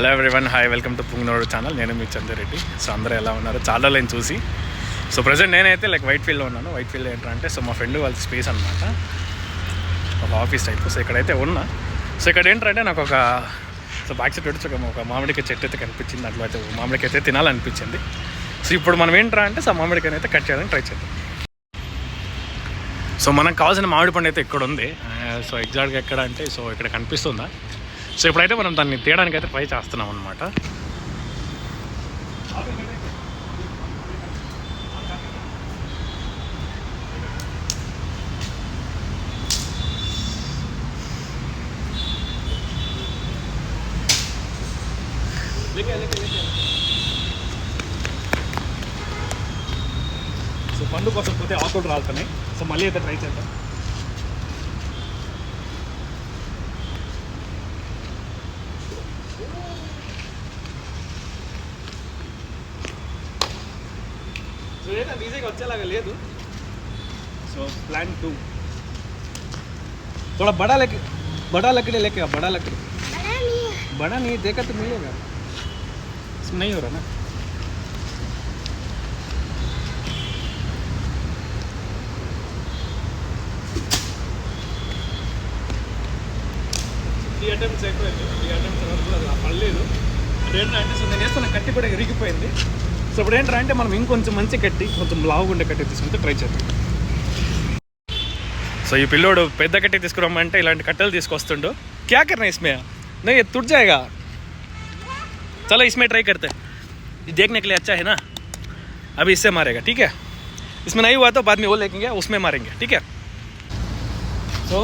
Hello everyone hi welcome to Punganodu channel నేను మీ Chandreddy so అందరూ ఎలా ఉన్నారు? చాలా నేను చూసి. సో ప్రజెంట్ నేనైతే లైక్ వైట్ ఫీల్డ్లో ఉన్నాను. వైట్ ఫీల్డ్ ఏంటంటే సో మా ఫ్రెండ్ వాళ్ళ స్పేస్ అనమాట ఒక ఆఫీస్ టైప్ సో ఇక్కడైతే ఉన్నా. సో ఇక్కడ ఏంటంటే నాకు ఒక సో బ్యాక్ సైడ్ వచ్చి ఒక- మామిడికాయ చెట్టు అయితే కనిపించింది. అట్లా అయితే ఒక మామిడికాయ అయితే తినాలనిపించింది. సో ఇప్పుడు మనం ఏంట్రా అంటే సో మామిడికాయని అయితే కట్ చేయడానికి ట్రై చేద్దాం. సో మనకు కావాల్సిన మామిడి పండు అయితే ఇక్కడ ఉంది సో uh, ఎగ్జాక్ట్గా ఎక్కడ అంటే సో ఇక్కడ కనిపిస్తుందా? సో ఇప్పుడైతే మనం దాన్ని తీయడానికి అయితే ట్రై చేస్తున్నాం అనమాట సో పండు కోసం పోతే ఆకులు రాలుతున్నాయి. సో మళ్ళీ అయితే ట్రై చేద్దాం. సో ఏదైనా ఈజీగా వచ్చేలాగా లేదు సో ప్లాన్ టూ थोड़ा बड़ा लेके बड़ा लकड़ी लेके आओ, बड़ा लकड़ी बड़ा नहीं देखा तो मिलेगा इसमें नहीं हो रहा ना త్రీ అటెంప్ట్స్ అయిపోయింది త్రీ అటెంప్ట్స్ వరకు కూడా అలా పడలేదు అంటే ఏంటంటే సో నేను వేస్తున్న కట్టి కూడా ఇరిగిపోయింది సో ఇప్పుడు ఏంటంటే మనం ఇంకొంచెం మంచి కట్టి కొంచెం లావుగుండే కట్టి తీసుకుంటే ట్రై చేద్దాం సో ఈ పిల్లోడు పెద్ద కట్టి తీసుకురమ్మంటే ఇలాంటి కట్టెలు తీసుకొస్తుండు క్యా కర్నా ఇస్మే नहीं ये टूट जाएगा चलो इसमें ट्राई करते हैं ये देखने के लिए अच्छा है ना अभी इससे मारेगा ठीक है इसमें नहीं हुआ तो बाद में वो लेंगे उसमें मारेंगे ठीक है సో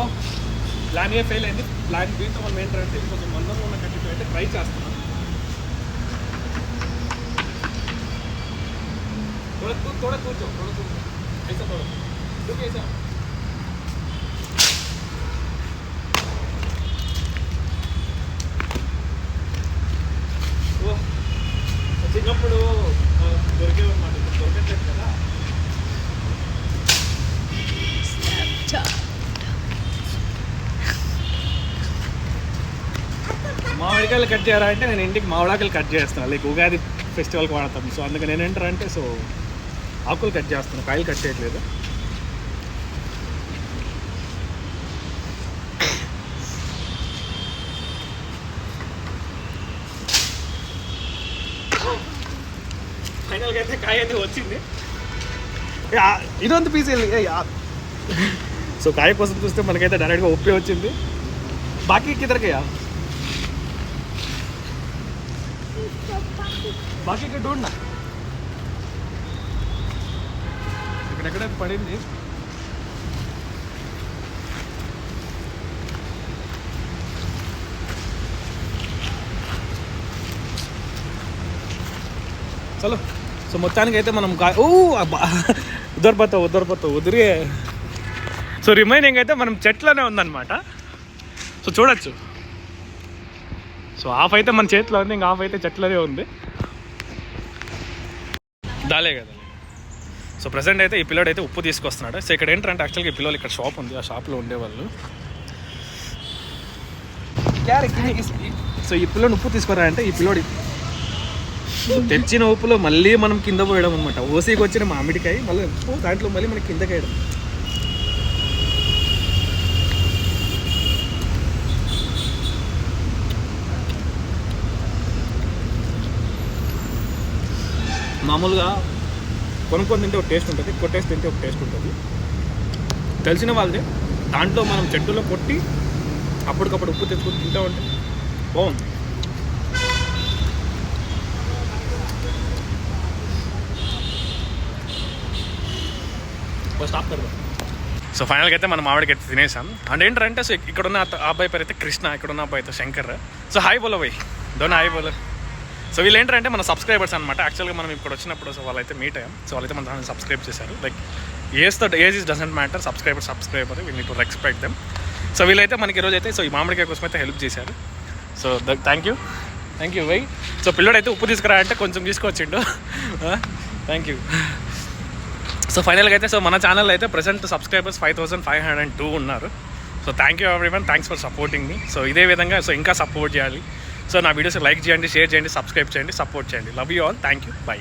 ప్లాన్ ఏ ఫెయిల్ అయింది ప్లాన్ బీతో మనం ఏంటంటే ఇది కొంచెం మందంగా ఉన్న కట్టితో అయితే ట్రై చేస్తున్నాం थोड़ा तू थोड़ा కూర్చో थोड़ा కూర్చో ऐसा थोड़ा रुक ऐसा ఓ చిన్నప్పుడు ఆ, దొరికేవన్నమాట ఇప్పుడు దొరకట్లేదు కదా మామిడికాయలు కట్ చేయాలా అంటే నేను ఇంటికి మామిడాకులు కట్ చేస్తాను లైక్ ఉగాది ఫెస్టివల్కి వాడతాం సో అందుకని నేను ఏంటంటే సో ఆకులు కట్ చేస్తాను కాయలు కట్ చేయట్లేదు. ఫైనల్గా అయితే కాయ అయితే వచ్చింది. ఇదొంత పీస్ వెళ్ళి సో కాయ కోసం చూస్తే మనకైతే డైరెక్ట్గా ఉప్పి వచ్చింది. బాకీ కిదరకయ్యా బాకీ డూడ్నా ఎక్కడెక్కడ పడింది? చలో. సో మొత్తానికి అయితే మనం కా ఊ ఉదరిపోతా ఉదరిపోతా ఉదిరి. సో రిమైనింగ్ అయితే మనం చెట్లనే ఉందన్నమాట. సో చూడొచ్చు. సో ఆఫ్ అయితే మన చేతిలో ఉంది ఇంకా ఆఫ్ అయితే చెట్లనే ఉంది. దాలే కదా. సో ప్రజెంట్ అయితే ఈ పిల్లోడు అయితే ఉప్పు తీసుకొస్తున్నాడు. సో ఇక్కడ ఏంటంటే యాక్చువల్గా ఈ పిల్లలు ఇక్కడ షాప్ ఉంది. ఆ షాప్లో ఉండేవాళ్ళు. సో ఈ పిల్లోని ఉప్పు తీసుకురా అంటే ఈ పిల్లోడి తెచ్చిన ఉప్పులో మళ్ళీ మనం కింద పోయడం అనమాట ఓసీకి వచ్చిన మామిడికాయ మళ్ళీ ఉప్పు దాంట్లో మళ్ళీ మనకి కిందకి వేయడం మామూలుగా కొనుక్కొని తింటే ఒక టేస్ట్ ఉంటుంది కొట్టేసి తింటే ఒక టేస్ట్ ఉంటుంది. తెలిసిన వాళ్ళదే. దాంట్లో మనం చెట్టులో కొట్టి అప్పటికప్పుడు ఉప్పు తెచ్చుకొని తింటా ఉంటే బాగుంది. స్టాప్ సో ఫైనల్గా అయితే మనం మామిడికి అయితే తినేసాం. అండ్ ఏంటంటే సో ఇక్కడ ఉన్న అబ్బాయి పేరు అయితే కృష్ణ ఇక్కడ ఉన్న అబ్బాయి అయితే శంకర్. సో హాయ్ బోలో పోయి దోన్ హాయ్ బోలో. సో వీళ్ళు ఏంటంటే మన సబ్స్క్రైబర్స్ అనమాట యాక్చువల్గా మనం ఇక్కడ వచ్చినప్పుడు సో వాళ్ళైతే మీట్ అయ్యాం. సో వాళ్ళైతే మన సబ్స్క్రైబ్ చేశారు. Like age the age is doesn't matter subscriber subscriber we need to respect them so వీళ్ళైతే మనకి ఈరోజు అయితే సో ఈ మామిడికాయ కోసం అయితే హెల్ప్ చేశారు. So thank you thank you why so పిల్లడైతే ఉప్పు తీసుకురా అంటే కొంచెం తీసుకొచ్చిండు. థ్యాంక్ యూ సో ఫైనల్గా అయితే సో మన ఛానల్ అయితే present subscribers five thousand five hundred and two ఉన్నారు. So thank you everyone thanks for supporting me so ఇదే విధంగా సో ఇంకా సపోర్ట్ చేయాలి. సో నా వీడియోస్ లైక్ చేయండి షేర్ చేయండి సబ్స్క్రైబ్ చేయండి సపోర్ట్ చేయండి. Love you all thank you bye